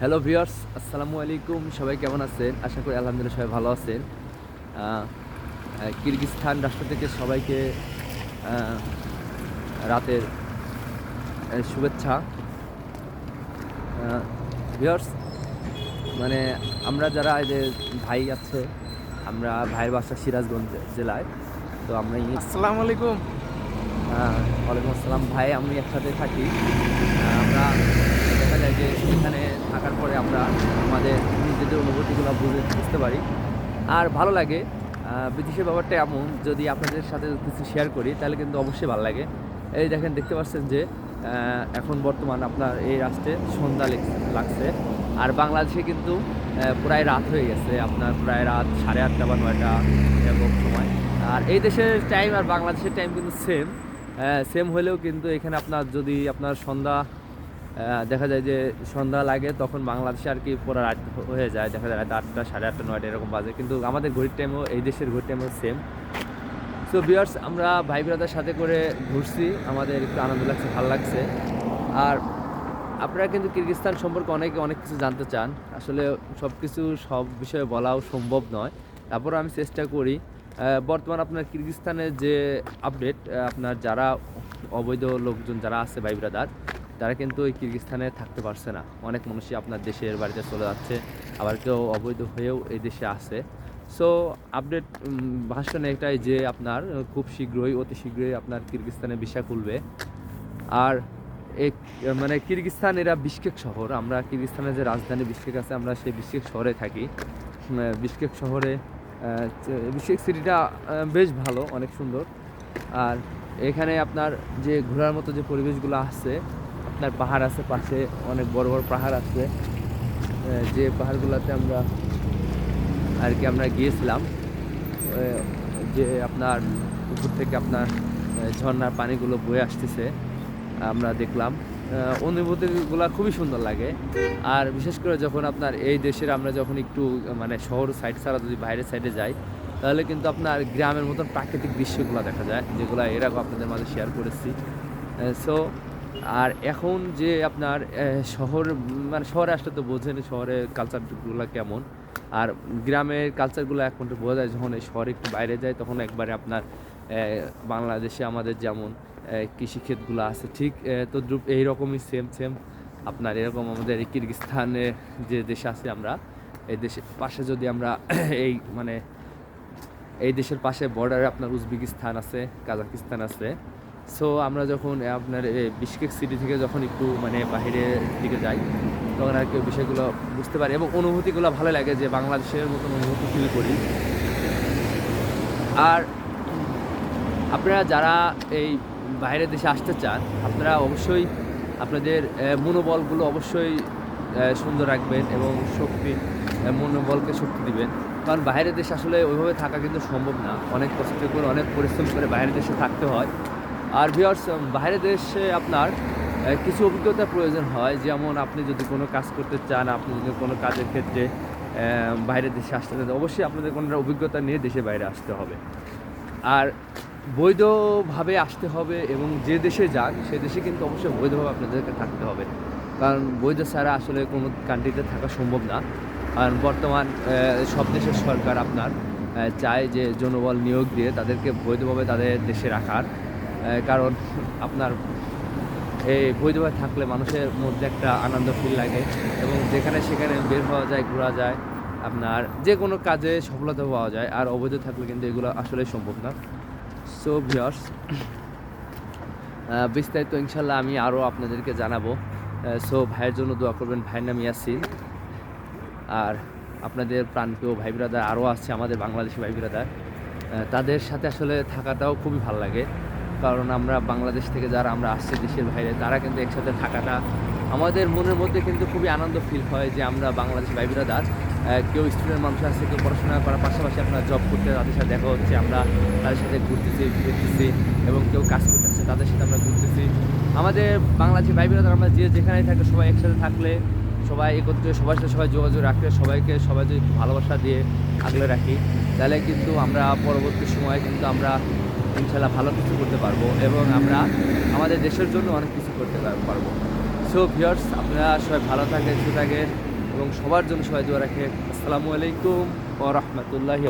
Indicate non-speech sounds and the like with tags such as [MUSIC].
Hello viewers আসসালামু আলাইকুম। সবাই কেমন আছেন? আশা করি আলহামদুলিল্লাহ সবাই ভালো আছেন। আহ, রাষ্ট্র থেকে সবাইকে রাতের শুভেচ্ছা। ভিউয়ার্স মানে আমরা যারা এই যে ভাই আছে আমরা ভাইয়ের বাসা সিরাজগঞ্জ জেলায় তো আমরা আসসালামু আলাইকুম। হ্যাঁ, ওয়ালাইকুম আসসালাম। ভাই আমি একসাথে থাকি আহ, আমরা দেখা যায় যে এখানে থাকার পরে আমরা আমাদের নিজেদের অনুভূতিগুলো বুঝে বুঝতে পারি। আর ভালো লাগে বিদেশের ব্যাপারটা এমন, যদি আপনাদের সাথে কিছু শেয়ার করি, তাহলে কিন্তু অবশ্যই ভালো লাগে। এই দেখেন, দেখতে পাচ্ছেন যে এখন বর্তমান আপনার এই রাষ্ট্রে সন্ধ্যা লেগ- লাগছে। আর বাংলাদেশে কিন্তু প্রায় রাত হয়ে গেছে, আপনার প্রায় রাত সাড়ে আটটা বা নয়টা, এরকম সময়। আর এই দেশের টাইম আর বাংলাদেশের টাইম কিন্তু সেম সেম হলেও কিন্তু এখানে আপনার যদি আপনার সন্ধ্যা দেখা যায় যে সন্ধ্যা লাগে, তখন বাংলাদেশে আর কি পুরো রাত হয়ে যায়। দেখা যায় রাত আটটা, সাড়ে আটটা, নয়টা এরকম বাজে। কিন্তু আমাদের ঘড়ির টাইমও এই দেশের ঘড়ির টাইমও সেম সো বিয়ার্স আমরা ভাই ব্রাদার সাথে করে ঘুরছি। আমাদের একটু আনন্দ লাগছে, ভালো লাগছে। আর আপনারা কিন্তু কিরগিস্তান সম্পর্কে অনেকে অনেক কিছু জানতে চান। আসলে সব কিছু সব বিষয়ে বলাও সম্ভব নয়। তারপর আমি চেষ্টা করি। বর্তমান আপনার কিরগিস্তানের যে আপডেট আপনার যারা অবৈধ লোকজন যারা আছে ভাই ব্রাদার তারা কিন্তু ওই কিরগিস্তানে থাকতে পারছে না। অনেক মানুষই আপনার দেশের বাড়িতে চলে যাচ্ছে, আবার কেউ অবৈধ হয়েও এই দেশে আসে সো আপডেট ভাষণ এটাই যে আপনার খুব শীঘ্রই, অতি শীঘ্রই আপনার কিরগিস্তানে ভিসা খুলবে। আর এই মানে কিরগিস্তান এরা বিশকেক শহর। আমরা কিরগিস্তানের যে রাজধানী বিশকেক আছে, আমরা সেই বিশকেক শহরে থাকি। বিশকেক শহরে বিশকেক সিটিটা বেশ ভালো, অনেক সুন্দর। আর এখানে আপনার যে ঘোরার মতো যে পরিবেশগুলো আছে আপনার পাহাড় আছে পাশে অনেক বড় বড় পাহাড় আছে। যে পাহাড়গুলোতে আমরা আর কি আমরা গিয়েছিলাম যে আপনার উপর থেকে আপনার আহ, ঝর্ণার পানিগুলো বয়ে আসতেছে আমরা দেখলাম। অনুভূতিগুলো খুবই সুন্দর লাগে। আর বিশেষ করে যখন আপনার এই দেশের আমরা যখন একটু মানে শহর সাইড ছাড়া যদি বাইরের সাইডে যাই তাহলে কিন্তু আপনার গ্রামের মতন প্রাকৃতিক দৃশ্যগুলো দেখা যায় যেগুলো এরকম আপনাদের মাঝে শেয়ার করেছি। সো আর এখন যে আপনার শহর মানে শহরে আসলে তো বোঝেন শহরে কালচারগুলো কেমন। আর গ্রামের কালচারগুলো তো বোঝা যায়, যখন এই শহরে একটু বাইরে যায়, তখন একবারে আপনার বাংলাদেশে আমাদের যেমন কৃষিক্ষেতগুলো আছে, ঠিক তদ্রুপ এইরকমই সেম সেম আপনার এরকম আমাদের কিরগিস্তানে যে দেশে আছে আমরা, এই দেশের পাশে যদি আমরা [CLEARS THROAT] এই মানে এই দেশের পাশে বর্ডারে আপনার উজবেকিস্তান আছে, কাজাকিস্তান আছে সো আমরা যখন আপনার বিশকেক সিটি থেকে যখন একটু মানে বাইরের দিকে যাই, তখন আর কি বিষয়গুলো বুঝতে পারি এবং অনুভূতিগুলো ভালো লাগে যে বাংলাদেশের মতন অনুভূতি ফিল করি। আর আপনারা যারা এই বাইরের দেশে আসতে চান, আপনারা অবশ্যই আপনাদের মনোবলগুলো অবশ্যই সুন্দর রাখবেন এবং শক্তি মনোবলকে শক্তি দিবেন। কারণ বাইরের দেশে আসলে ওইভাবে থাকা কিন্তু সম্ভব না। অনেক কষ্ট করে, অনেক পরিশ্রম করে বাইরের দেশে থাকতে হয়। আর ভিওর্স বাইরের দেশে আপনার কিছু অভিজ্ঞতার প্রয়োজন হয়। যেমন আপনি যদি কোনো কাজ করতে চান, আপনি যদি কোনো কাজের ক্ষেত্রে বাইরের দেশে আসতে চান, অবশ্যই আপনাদের কোনো অভিজ্ঞতা নিয়ে দেশে বাইরে আসতে হবে। আর বৈধভাবে আসতে হবে এবং যে দেশে যান, সে দেশে কিন্তু অবশ্যই বৈধভাবে আপনাদেরকে থাকতে হবে। কারণ বৈধ ছাড়া আসলে কোনো কান্ট্রিতে থাকা সম্ভব না। কারণ বর্তমান সব দেশের সরকার আপনার চায় যে জনবল নিয়োগ দিয়ে তাদেরকে বৈধভাবে তাদের দেশে রাখার। কারণ আপনার এই বৈধভাবে থাকলে মানুষের মধ্যে একটা আনন্দ ফিল লাগে এবং যেখানে সেখানে বের হওয়া যায়, ঘোরা যায়, আপনার যে কোনো কাজে সফলতা পাওয়া যায়। আর অবৈধ থাকলে কিন্তু এগুলো আসলে সম্ভব না। সো ভিওর্স বিস্তারিত ইনশাল্লাহ আমি আরও আপনাদেরকে জানাব। সো ভাইয়ের জন্য দোয়া করবেন, ভাইয়ের নাম ইয়াসিন। আর আপনাদের প্রাণপ্রিয় ভাই ব্রাদার আরও আছে, আমাদের বাংলাদেশি ভাই ব্রাদার তাদের সাথে আসলে থাকাটাও খুবই ভালো লাগে। কারণ আমরা বাংলাদেশ থেকে যারা আমরা আসছি দেশের বাইরে, তারা কিন্তু একসাথে থাকাটা আমাদের মনের মধ্যে কিন্তু খুবই আনন্দ ফিল হয় যে আমরা বাংলাদেশ ভাই ব্রাদার কেউ স্টুডেন্ট মানুষ আছে, কেউ পড়াশোনা করার পাশাপাশি আপনার জব করতে তাদের সাথে দেখা হচ্ছে, আমরা তাদের সাথে ঘুরতেছি, ফিরতেছি এবং কেউ কাজ করতেছে, তাদের সাথে আমরা ঘুরতেছি। আমাদের বাংলাদেশি ভাই ব্রাদার আমরা যে যেখানেই থাকি, সবাই একসাথে থাকলে, সবাই একত্রে, সবার সাথে সবাই যোগাযোগ রাখলে, সবাইকে, সবাই যদি ভালোবাসা দিয়ে আগলে রাখি। তাহলে কিন্তু আমরা পরবর্তী সময়ে কিন্তু আমরা ইনশাল্লাহ ভালো কিছু করতে পারব এবং আমরা আমাদের দেশের জন্য অনেক কিছু করতে পারব। সো ভিয়ার্স আপনারা সবাই ভালো থাকেন, সুস্থ থাকেন এবং সবার জন্য সবাই দোয়া রাখে আসসালামু আলাইকুম ও রহমতুল্লাহি